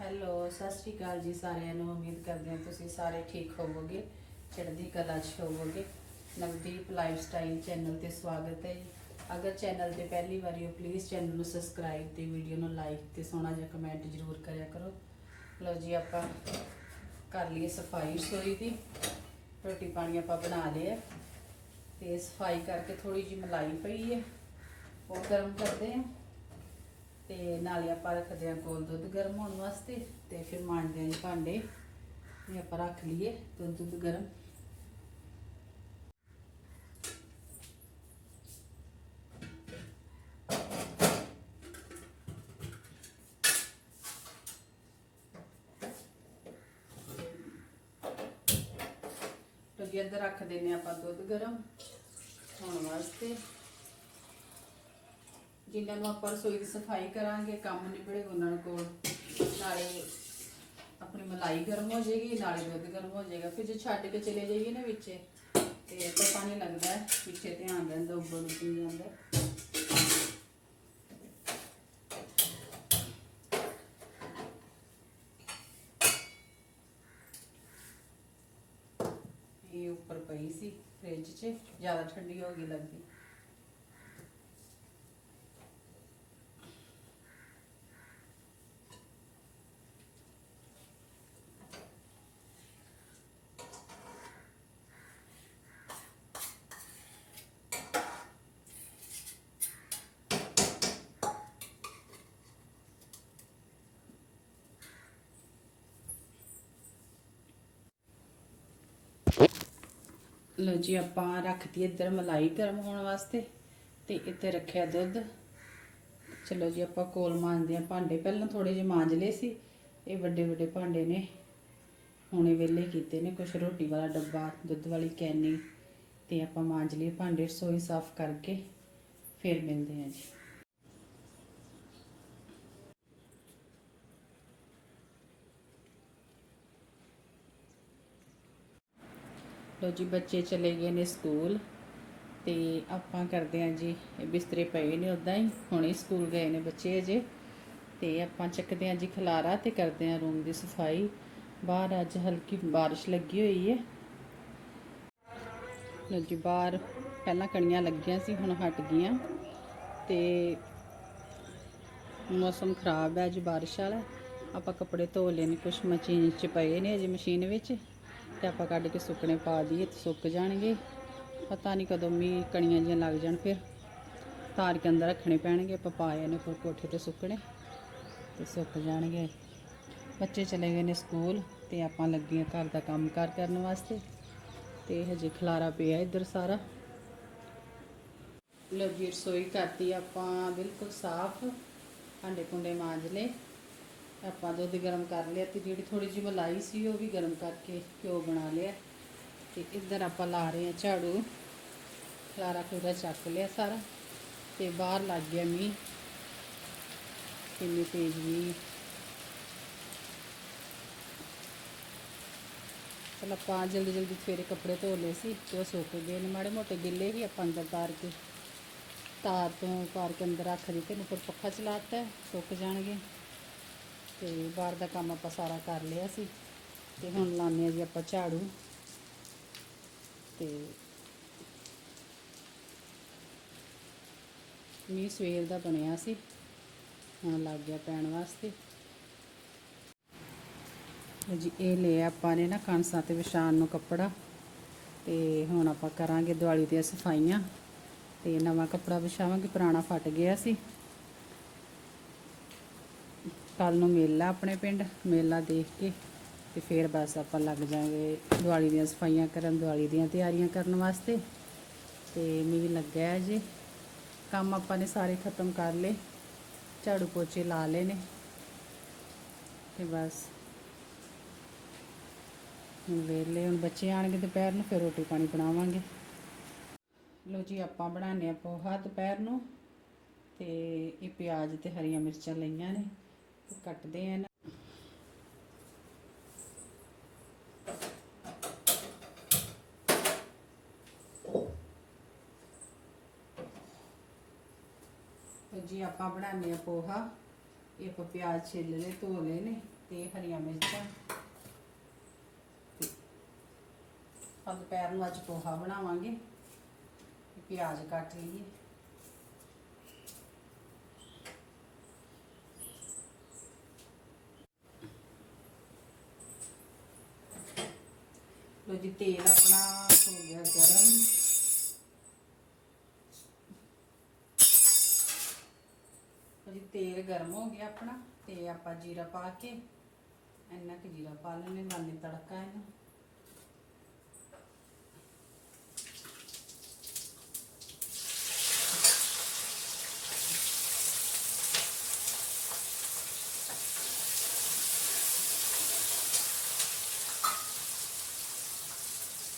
Hello ਸਤਿ ਸ਼੍ਰੀ ਅਕਾਲ ਜੀ ਸਾਰਿਆਂ ਨੂੰ। ਉਮੀਦ ਕਰਦੇ ਹਾਂ ਤੁਸੀਂ ਸਾਰੇ ਠੀਕ ਹੋਵੋਗੇ, ਚੜ੍ਹਦੀ ਕਲਾ 'ਚ ਹੋਵੋਗੇ। ਨਵਦੀਪ ਲਾਈਫ ਸਟਾਈਲ ਚੈਨਲ ਤੇ ਸਵਾਗਤ ਹੈ ਜੀ। ਅਗਰ ਚੈਨਲ ਤੇ ਪਹਿਲੀ ਵਾਰੀ ਹੋ ਪਲੀਜ਼ ਚੈਨਲ ਨੂੰ ਸਬਸਕ੍ਰਾਈਬ ਤੇ ਵੀਡੀਓ ਨੂੰ ਲਾਈਕ ਤੇ ਸੋਹਣਾ ਜਿਹਾ ਕਮੈਂਟ ਜ਼ਰੂਰ ਕਰਿਆ ਕਰੋ। ਲਓ ਜੀ, ਆਪਾਂ ਕਰ ਲਈਏ ਸਫ਼ਾਈ ਸੋਈ ਦੀ। ਰੋਟੀ ਪਾਣੀ ਆਪਾਂ ਬਣਾ ਲਏ ਤੇ ਸਫ਼ਾਈ ਕਰਕੇ ਥੋੜੀ ਜੀ ਮਲਾਈ ਪਈ ਹੈ, ਉਹ ਗਰਮ ਕਰਦੇ ਹਾਂ। ਤੇ ਨਾਲੇ ਆਪਾਂ ਰੱਖਦੇ ਹਾਂ ਕੋਲ ਦੁੱਧ ਗਰਮ ਹੋਣ ਵਾਸਤੇ ਤੇ ਫਿਰ ਮਾਂਜਦੇ ਹਾਂ ਭਾਂਡੇ। ਇਹ ਆਪਾਂ ਰੱਖ ਲਈਏ ਦੁੱਧ ਦੁੱਧ ਗਰਮ। ਤੇ ਜੀ ਇੱਧਰ ਰੱਖ ਦਿੰਨੇ ਆਪਾਂ ਦੁੱਧ ਗਰਮ ਹੋਣ ਵਾਸਤੇ। ਜਿਨ੍ਹਾਂ ਨੂੰ ਆਪਾਂ ਰਸੋਈ ਦੀ ਸਫ਼ਾਈ ਕਰਾਂਗੇ, ਕੰਮ ਨਿਬੜੇ ਉਹਨਾਂ ਕੋਲ। ਨਾਲੇ ਆਪਣੀ ਮਲਾਈ ਗਰਮ ਹੋ ਜਾਏਗੀ, ਨਾਲੇ ਦੁੱਧ ਗਰਮ ਹੋ ਜਾਏਗਾ। ਫਿਰ ਜੇ ਛੱਡ ਕੇ ਚਲੇ ਜਾਈਏ ਨਾ ਵਿੱਚ, ਤੇ ਪਤਾ ਨਹੀਂ ਲੱਗਦਾ ਪਿੱਛੇ ਧਿਆਨ ਰਹਿੰਦਾ ਉੱਬਲ ਉੱਬਲ ਜਾਂਦਾ। ਇਹ ਉੱਪਰ ਪਈ ਸੀ ਫ੍ਰਿਜ 'ਚ, ਜ਼ਿਆਦਾ ਠੰਡੀ ਹੋ ਗਈ ਲੱਗਦੀ। ਲੋ ਜੀ, ਆਪਾਂ ਰੱਖਤੀ ਇੱਧਰ ਮਲਾਈ ਗਰਮ ਹੋਣ ਵਾਸਤੇ ਤੇ ਇੱਥੇ ਰੱਖਿਆ ਦੁੱਧ। ਚਲੋ ਜੀ, ਆਪਾਂ ਕੋਲ ਮਾਂਜਦੇ ਆ ਭਾਂਡੇ। ਪਹਿਲਾਂ ਥੋੜੇ ਜਿਹੇ ਮਾਂਜ ਲਏ ਸੀ। ਇਹ ਵੱਡੇ ਵੱਡੇ ਭਾਂਡੇ ਨੇ। ਹੁਣੇ ਵੇਲੇ ਕੀਤੇ ਨੇ ਕੁਛ ਰੋਟੀ ਵਾਲਾ ਡੱਬਾ, ਦੁੱਧ ਵਾਲੀ ਕੈਨੀ ਤੇ ਆਪਾਂ ਮਾਂਜ ਲਏ ਭਾਂਡੇ ਰਸੋਈ ਸਾਫ਼ ਕਰਕੇ। ਫਿਰ ਮਿਲਦੇ ਆ ਜੀ। ਲੋ ਜੀ, ਬੱਚੇ ਚਲੇ ਗਏ ਨੇ ਸਕੂਲ ਤੇ ਆਪਾਂ ਕਰਦੇ ਹਾਂ ਜੀ ਬਿਸਤਰੇ ਪਏ ਨੇ ਉਦਾਂ ਹੀ, ਹੁਣੇ ਸਕੂਲ ਗਏ ਨੇ ਬੱਚੇ ਅਜੇ ਤੇ ਆਪਾਂ ਚੱਕਦੇ ਹਾਂ ਜੀ ਖਲਾਰਾ ਤੇ ਕਰਦੇ ਹਾਂ ਰੂਮ ਦੀ ਸਫ਼ਾਈ। ਬਾਹਰ ਅੱਜ ਹਲਕੀ ਬਾਰਿਸ਼ ਲੱਗੀ ਹੋਈ ਹੈ। ਲੋ ਜੀ, ਬਾਹਰ ਪਹਿਲਾਂ ਕਣੀਆਂ ਲੱਗੀਆਂ ਸੀ, ਹੁਣ ਹਟ ਗਈਆਂ ਤੇ ਮੌਸਮ ਖਰਾਬ ਹੈ ਅੱਜ ਬਾਰਿਸ਼ ਵਾਲਾ। ਆਪਾਂ ਕੱਪੜੇ ਧੋ ਲਏ ਨੇ ਕੁਝ ਮਸ਼ੀਨ 'ਚ ਪਏ ਨੇ ਅਜੇ ਮਸ਼ੀਨ ਵਿੱਚ। ਤੇ ਆਪਾਂ ਕੱਢ ਕੇ ਸੁੱਕਣੇ ਪਾ ਦਈਏ ਤੇ ਸੁੱਕ ਜਾਣਗੇ। ਪਤਾ ਨਹੀਂ ਕਦੋਂ ਮੀਂਹ ਕਣੀਆਂ ਜੀਆਂ ਲੱਗ ਜਾਣ, ਫਿਰ ਤਾਰ ਕੇ ਅੰਦਰ ਰੱਖਣੇ ਪੈਣਗੇ। ਆਪਾਂ ਪਾਏ ਨੇ ਫਿਰ ਕੋਠੇ ਤੇ ਸੁੱਕਣੇ ਤੇ ਸੁੱਕ ਜਾਣਗੇ। ਬੱਚੇ ਚਲੇ ਗਏ ਨੇ ਸਕੂਲ ਤੇ ਆਪਾਂ ਲੱਗੇ ਹਾਂ ਘਰ ਦਾ ਕੰਮ ਕਾਰ ਕਰਨ ਵਾਸਤੇ ਤੇ ਹਜੇ ਖਲਾਰਾ ਪਿਆ ਇੱਧਰ ਸਾਰਾ। ਲਓ ਜੀ, ਰਸੋਈ ਕਰਤੀ ਆਪਾਂ, ਬਿਲਕੁਲ ਸਾਫ਼। ਭਾਂਡੇ ਭੁੰਡੇ ਮਾਂਜ ਲਏ। ਆਪਾਂ ਦੁੱਧ ਗਰਮ ਕਰ ਲਿਆ ਤੇ ਜਿਹੜੀ ਥੋੜੀ ਜਿਹੀ ਮਲਾਈ ਸੀ ਉਹ ਵੀ ਗਰਮ ਕਰਕੇ ਘਿਓ ਬਣਾ ਲਿਆ ਤੇ ਇੱਧਰ ਆਪਾਂ ਲਾ ਰਹੇ ਹਾਂ ਝਾੜੂ। ਖਲਾਰਾ ਖੂਰਾ ਚੱਕ ਲਿਆ ਸਾਰਾ ਤੇ ਬਾਹਰ ਲੱਗ ਗਿਆ ਮੀਂਹ। ਕਿੰਨੀ ਤੇਜ਼ ਮੀਂਹ। ਚਲ ਆਪਾਂ ਜਲਦੀ ਜਲਦੀ ਸਵੇਰੇ ਕੱਪੜੇ ਧੋ ਲਏ ਸੀ ਤੇ ਉਹ ਸੁੱਕ ਗਏ ਨੇ ਮਾੜੇ ਮੋਟੇ ਗਿੱਲੇ ਹੀ ਆਪਾਂ ਅੰਦਰ ਤਾਰ ਕੇ ਤਾਰ ਤੋਂ ਪਾਰ ਕੇ ਅੰਦਰ ਰੱਖ ਦਿੱਤੇ ਨੇ ਫਿਰ ਪੱਖਾ ਚਲਾਤਾ ਹੈ, ਸੁੱਕ ਜਾਣਗੇ। ਤੇ ਬਾਹਰ ਦਾ ਕੰਮ ਆਪਾਂ ਸਾਰਾ ਕਰ ਲਿਆ ਸੀ ਤੇ ਹੁਣ ਲਾਉਂਦੇ ਆ ਜੀ ਆਪਾਂ ਝਾੜੂ ਤੇ ਮੀਂਹ ਸਵੇਰ ਦਾ ਬਣਿਆ ਸੀ, ਹੁਣ ਲੱਗ ਗਿਆ ਪੈਣ ਵਾਸਤੇ। ਜੀ, ਇਹ ਲਿਆ ਆਪਾਂ ਨੇ ਨਾ ਕਾਂਸਾਂ ਤੇ ਵਿਛਾਉਣ ਨੂੰ ਕੱਪੜਾ ਤੇ ਹੁਣ ਆਪਾਂ ਕਰਾਂਗੇ ਦਿਵਾਲੀ ਦੀਆਂ ਸਫਾਈਆਂ ਤੇ ਨਵਾਂ ਕੱਪੜਾ ਵਿਛਾਵਾਂਗੇ, ਪੁਰਾਣਾ ਫਟ ਗਿਆ ਸੀ। ਕੱਲ ਨੂੰ ਮੇਲਾ ਆਪਣੇ ਪਿੰਡ, ਮੇਲਾ ਦੇਖ ਕੇ ਤੇ ਫਿਰ ਬਸ ਆਪਾਂ ਲੱਗ ਜਾਾਂਗੇ ਦੀਵਾਲੀ ਦੀਆਂ ਸਫਾਈਆਂ ਕਰਨ, ਦੀਵਾਲੀ ਦੀਆਂ ਤਿਆਰੀਆਂ ਕਰਨ ਵਾਸਤੇ। ਤੇ ਮੈਨੂੰ ਲੱਗਿਆ ਹੈ ਜੀ ਕੰਮ ਆਪਾਂ ਨੇ ਸਾਰੇ ਖਤਮ ਕਰ ਲਏ, ਝਾੜੂ ਪੋਚੇ ਲਾ ਲਏ ਨੇ। ਤੇ ਬਸ ਵੇਲੇ ਹੁਣ ਬੱਚੇ ਆਣਗੇ ਦੁਪਹਿਰ ਨੂੰ, ਫਿਰ ਰੋਟੀ ਪਾਣੀ ਬਣਾਵਾਂਗੇ। ਲੋ ਜੀ, ਆਪਾਂ ਬਣਾਉਂਦੇ ਆ ਪੋਹਾ ਦੁਪਹਿਰ ਨੂੰ ਤੇ ਇਹ ਪਿਆਜ਼ ਤੇ ਹਰੀਆਂ ਮਿਰਚਾਂ ਲਈਆਂ ਨੇ। ਕੱਟਦੇ ਆ ਨਾ। ਜੀ, ਆਪਾਂ ਬਣਾਉਂਦੇ ਆ ਪੋਹਾ। ਇਹ ਆਪਾਂ ਪਿਆਜ਼ ਛਿੱਲ ਲਏ, ਧੋ ਲਏ ਨੇ ਤੇ ਹਰੀਆਂ ਮਿਰਚਾਂ। ਤੇ ਆ ਦੁਪਹਿਰ ਨੂੰ ਅੱਜ ਪੋਹਾ ਬਣਾਵਾਂਗੇ ਪਿਆਜ਼ ਕੱਟ ਲਈਏ। ਲੋ ਜੀ ਤੇਲ ਆਪਣਾ ਹੋ ਗਿਆ ਗਰਮ। ਜੀ ਤੇਲ ਗਰਮ ਹੋ ਗਿਆ ਆਪਣਾ, ਤੇ ਆਪਾਂ ਜੀਰਾ ਪਾ ਕੇ, ਇੰਨਾ ਕਿ ਜੀਰਾ ਪਾ ਲੈਣੇ ਨਾਲੇ ਤੜਕਾ ਇਹਨੂੰ।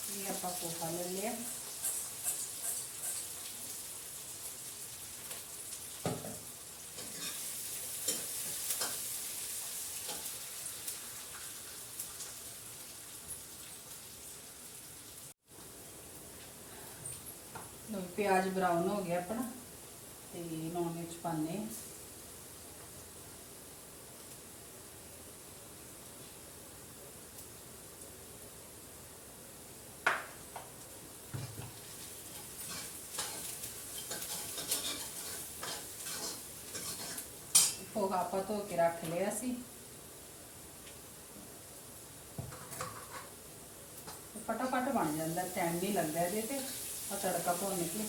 ਇਹ ਆਪਾਂ ਪੋਹਾ ਲੈ ਲਿਆ ਲੋ ਪਿਆਜ਼ ਬਰਾਊਨ ਹੋ ਗਿਆ ਆਪਣਾ ਤੇ ਲੂਣ ਵਿੱਚ ਆਪਾਂ ਧੋ ਕੇ ਰੱਖ ਲਿਆ ਸੀ ਫਟਾਫਟ ਬਣ ਜਾਂਦਾ ਟਾਈਮ ਨਹੀਂ ਲੱਗਦਾ ਇਹਦੇ ਤੇ। ਆ ਤੜਕਾ ਭੁੰਨ ਕੇ।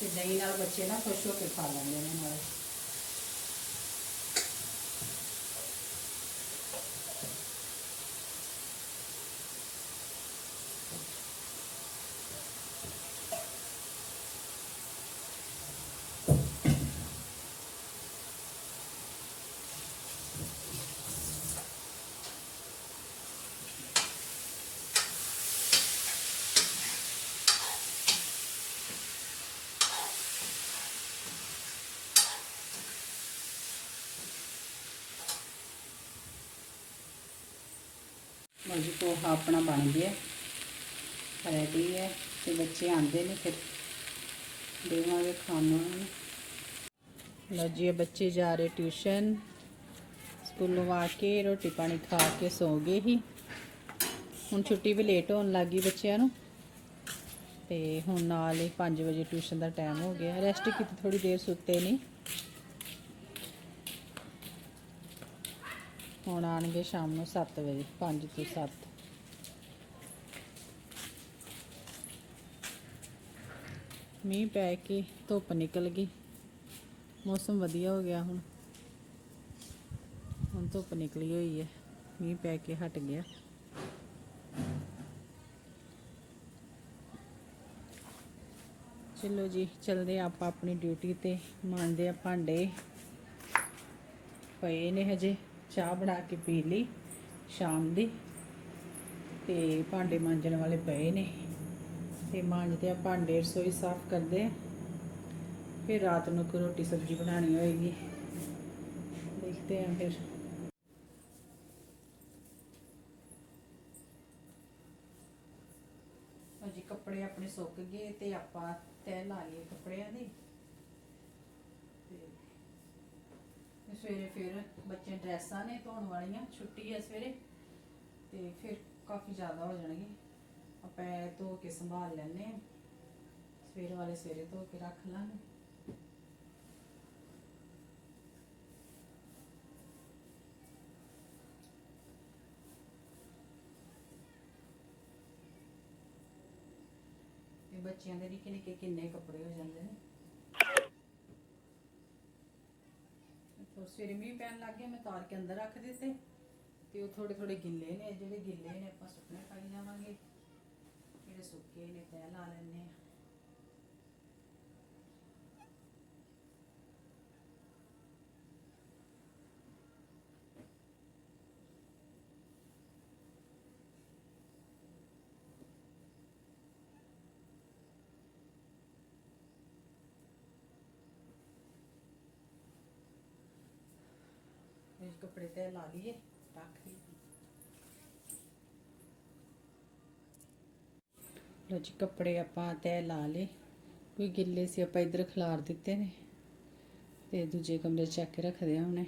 ਤੇ ਦਹੀਂ ਨਾਲ ਬੱਚੇ ਨਾ ਖੁਸ਼ ਹੋ ਕੇ ਖਾ ਲੈਂਦੇ ਨੇ ਨਾਲੇ। ਪੋਹਾ ਆਪਣਾ ਬਣ ਗਿਆ। ਰੈਡੀ ਹੈ ਤੇ ਬੱਚੇ ਆਂਦੇ ਨੇ ਫਿਰ। ਦੇਵਾਂਗੇ ਖਾਣਾ ਲਓ ਜੀ ਬੱਚੇ ਜਾ ਰਹੇ ਟਿਊਸ਼ਨ। ਸਕੂਲੋਂ ਆ ਕੇ ਰੋਟੀ ਪਾਣੀ ਖਾ ਕੇ ਸੌ ਗਏ ਹੀ ਹੁਣ ਛੁੱਟੀ ਵੀ ਲੇਟ ਹੋਣ ਲੱਗੀ ਬੱਚਿਆਂ ਨੂੰ। ਤੇ ਹੁਣ ਨਾਲ ਹੀ 5 ਵਜੇ ਟਿਊਸ਼ਨ ਦਾ ਟਾਈਮ ਹੋ ਗਿਆ। ਰੈਸਟ ਕੀਤੀ ਥੋੜੀ ਦੇਰ ਸੁੱਤੇ ਨਹੀਂ ਹੁਣ ਆਣਗੇ ਸ਼ਾਮ ਨੂੰ 7 ਵਜੇ 5 ਤੋਂ 7 ਮੀਂਹ ਪੈ ਕੇ ਧੁੱਪ ਨਿਕਲ ਗਈ। ਮੌਸਮ ਵਧੀਆ ਹੋ ਗਿਆ ਹੁਣ। ਹੁਣ ਧੁੱਪ ਨਿਕਲੀ ਹੋਈ ਹੈ। ਮੀਂਹ ਪੈ ਕੇ ਹਟ ਗਿਆ। ਚਲੋ ਜੀ, ਚਲਦੇ ਆਪਾਂ ਆਪਣੀ ਡਿਊਟੀ ਤੇ। ਮੰਨਦੇ ਆ ਭਾਂਡੇ ਪਏ ਨੇ ਹਜੇ। ਚਾਹ ਬਣਾ ਕੇ ਪੀ ਲਈ ਸ਼ਾਮ ਦੀ ਤੇ ਭਾਂਡੇ ਮਾਂਜਣ ਵਾਲੇ ਪਏ ਨੇ ਤੇ ਮਾਂਜਦੇ ਆ ਭਾਂਡੇ, ਰਸੋਈ ਸਾਫ਼ ਕਰਦੇ ਆ। ਫਿਰ ਰਾਤ ਨੂੰ ਕੋਈ ਰੋਟੀ ਸਬਜ਼ੀ ਬਣਾਉਣੀ ਹੋਏਗੀ। ਦੇਖਦੇ ਆ ਫਿਰ। ਅਜੀ ਕੱਪੜੇ ਆਪਣੇ ਸੁੱਕ ਗਏ ਤੇ ਆਪਾਂ ਤੈਅ ਲਾ ਲਈਏ ਕੱਪੜਿਆਂ ਦੀ ਤੇ ਤੇ ਸਵੇਰੇ ਫਿਰ ਬੱਚੇ ਡਰੈਸਾਂ ਨੇ ਧੋਣ ਵਾਲੀਆਂ, ਛੁੱਟੀ ਹੈ ਸਵੇਰੇ, ਤੇ ਫਿਰ ਕਾਫੀ ਜ਼ਿਆਦਾ ਹੋ ਜਾਣਗੇ। ਆਪਾਂ ਇਹ ਧੋ ਕੇ ਸੰਭਾਲ ਲੈਣੇ ਸਵੇਰ ਵਾਲੇ ਸਵੇਰੇ ਧੋ ਕੇ ਰੱਖ ਲਾਂਗੇ। ਤੇ ਬੱਚਿਆਂ ਦੇ ਨਿੱਕੇ ਨਿੱਕੇ ਕਿੰਨੇ ਕੱਪੜੇ ਹੋ ਜਾਂਦੇ ਨੇ? ਫਿਰ ਸਵੇਰੇ ਮੀਂਹ ਪੈਣ ਲੱਗ ਗਿਆ, ਮੈਂ ਤਾਰ ਕੇ ਅੰਦਰ ਰੱਖ ਦਿੱਤੇ ਤੇ ਉਹ ਥੋੜੇ ਥੋੜੇ ਗਿੱਲੇ ਨੇ, ਜਿਹੜੇ ਗਿੱਲੇ ਨੇ ਆਪਾਂ ਸੁੱਕਣੇ ਪਾਈ ਜਾਵਾਂਗੇ ਜਿਹੜੇ ਸੁੱਕੇ ਨੇ ਤੈਅ ਲਾ ਲੈਣੇ ਆ ਇਹ ਕੱਪੜੇ ਤੇ ਲਾ ਲਈਏ, ਰੱਖ ਲੋ ਜੀ, ਕੱਪੜੇ ਆਪਾਂ ਤੈ ਲਾ ਲਏ। ਕੋਈ ਗਿੱਲੇ ਸੀ, ਆਪਾਂ ਇੱਧਰ ਖਿਲਾਰ ਦਿੱਤੇ ਨੇ। ਤੇ ਦੂਜੇ ਕਮਰੇ 'ਚ ਚੱਕ ਕੇ ਰੱਖਦੇ ਆ ਹੁਣੇ